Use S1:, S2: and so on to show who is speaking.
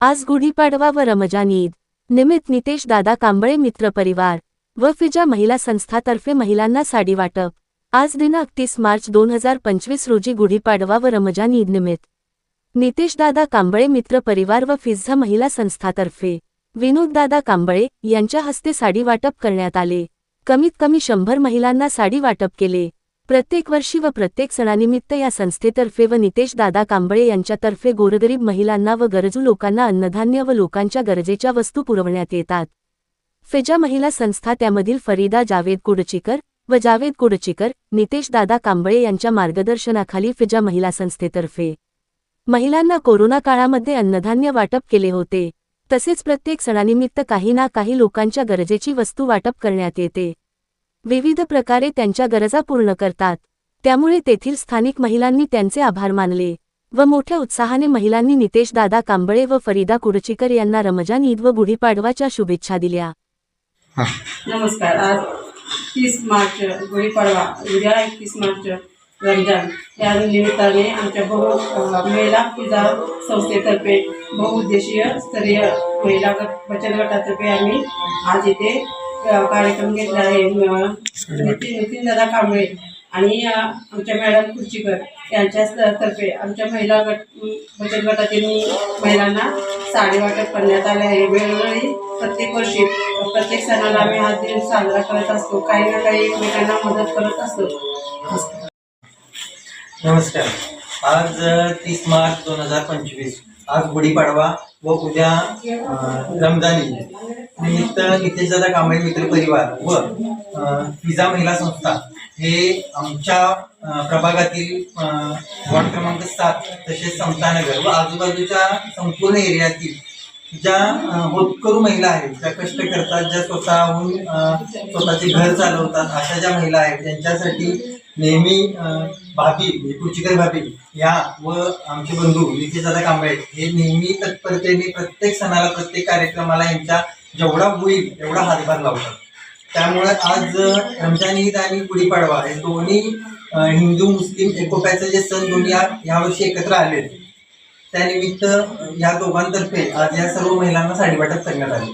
S1: आज गुढीपाडवा व रमजान ईद. निमित्त नितेश दादा कांबळे मित्र परिवार व फिजा महिला संस्थातर्फे महिलांना साडी वाटप. आज दिनांक तीस मार्च दोन हजार पंचवीस रोजी गुढीपाडवा व रमजान ईद निमित्त. नितेश दादा कांबळे मित्र परिवार व फिझा महिला संस्थातर्फे विनोद दादा कांबळे यांच्या हस्ते साडी वाटप करण्यात आले. कमीत कमी शंभर महिलांना साडी वाटप केले. प्रत्येक वर्षी व प्रत्येक सणानिमित्त या संस्थेतर्फे व नितेश दादा कांबळे यांच्यातर्फे गोरगरीब महिलांना व गरजू लोकांना अन्नधान्य व लोकांच्या गरजेच्या वस्तू पुरवण्यात येतात. फेजा महिला संस्था त्यामधील फरीदा जावेद कुडचीकर व जावेद कुडचीकर नितेश दादा कांबळे यांच्या मार्गदर्शनाखाली फिजा महिला संस्थेतर्फे. महिलांना कोरोना काळामध्ये अन्नधान्य वाटप केले होते. तसेच प्रत्येक सणानिमित्त काही ना काही लोकांच्या गरजेची वस्तू वाटप करण्यात येते. विविध प्रकारे त्यांच्या गरजा पूर्ण करतात. त्यामुळे तेथील स्थानिक महिलांनी त्यांचे आभार मानले व मोठ्या उत्साहाने महिलांनी नितेश दादा कांबळे व फरीदा कुडचिकर यांना रमजान ईद व गुढीपाडवाच्या शुभेच्छा दिल्या.
S2: नमस्कार. आज तीस मार्च गुढीपाडवा उद्या एकतीस मार्च रमजान. या निमित्ताने आमच्या बहु महिला पूजा संस्थेतर्फे बहुउद्देशीय स्तरीय महिला गट बचत गटातर्फे आम्ही आज इथे कार्यक्रम घेतला आहे. नितीन दादा कांबळे आणि आमच्या मॅडम खुर्चीकर यांच्या तर्फे आमच्या महिला गट बचत गटातील महिलांना साडी वाटप करण्यात आले आहे. वेळोवेळी प्रत्येक वर्षी प्रत्येक सणाला आम्ही हा दिन साजरा करत असतो. काही ना काही एकमेकांना मदत करत असतो.
S3: नमस्कार. आज तीस मार्च दोन हजार पंचवीस. आज गुढीपाडवा. व उद्या रमजानी निमित्त नितेश दादा कांबळे मित्र परिवार व पिझा महिला संस्था हे आमच्या प्रभागातील वॉर्ड क्रमांक सात तसेच समतानगर व आजूबाजूच्या संपूर्ण एरियातील ज्या होतकरू महिला आहेत ज्या कष्ट करतात ज्या स्वतःहून स्वतःचे घर चालवतात अशा ज्या महिला आहेत त्यांच्यासाठी नेहमी भाभी कुचिकर भाभी या व आमचे बंधू नितीशदादा कांबळे हे नेहमी तत्परतेने प्रत्येक सणाला प्रत्येक कार्यक्रमाला यांच्या जेवढा होईल एवढा हातभार लावतात. त्यामुळे आज रमजान ईद आणि गुढीपाडवा हे दोन्ही हिंदू मुस्लिम एकोप्याचे जे सण दोन्ही यावर्षी एकत्र आले त्यानिमित्त या दोघांतर्फे आज या सर्व महिलांना साडी वाटप करण्यात आली.